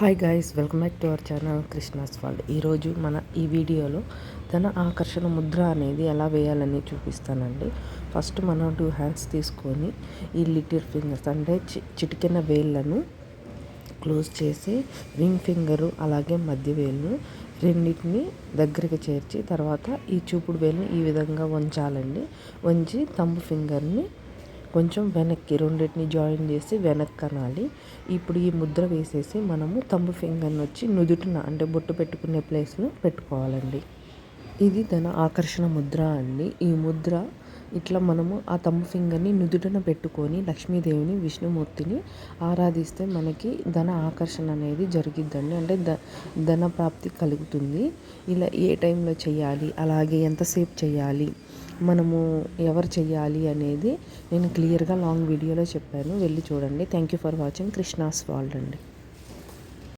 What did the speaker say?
Hi guys welcome back to our channel Krishna's world ఈరోజు మన ఈ వీడియోలో ధన ఆకర్షణ ముద్ర అనేది ఎలా వేయాలని చూపిస్తానండి. ఫస్ట్ మనం టూ హ్యాండ్స్ తీసుకొని ఈ లిటిల్ ఫింగర్స్ అంటే చి వేళ్ళను క్లోజ్ చేసి రింగ్ ఫింగరు అలాగే మధ్య వేళ్ళు రెండింటిని దగ్గరికి చేర్చి తర్వాత ఈ చూపుడు వేలుని ఈ విధంగా వంచాలండి. వంచి తంబు ఫింగర్ని కొంచెం వెనక్కి రెండింటిని జాయిన్ చేసి వెనక్కి అనాలి ఇప్పుడు ఈ ముద్ర వేసేసి మనము తంబు ఫింగర్ని వచ్చి నుదుటిన అంటే బొట్టు పెట్టుకునే ప్లేస్లో పెట్టుకోవాలండి. ఇది తన ఆకర్షణ ముద్ర అండి. ఈ ముద్ర ఇట్లా మనము ఆ తమ్ము ఫింగర్ని నుదుటన పెట్టుకొని లక్ష్మీదేవిని విష్ణుమూర్తిని ఆరాధిస్తే మనకి ధన ఆకర్షణ అనేది జరిగిద్దండి. అంటే ద ధన ప్రాప్తి కలుగుతుంది. ఇలా ఏ టైంలో చేయాలి అలాగే ఎంతసేపు చేయాలి మనము ఎవరు చెయ్యాలి అనేది నేను క్లియర్గా లాంగ్ వీడియోలో చెప్పాను. వెళ్ళి చూడండి. Thank you for watching. Krishna's world అండి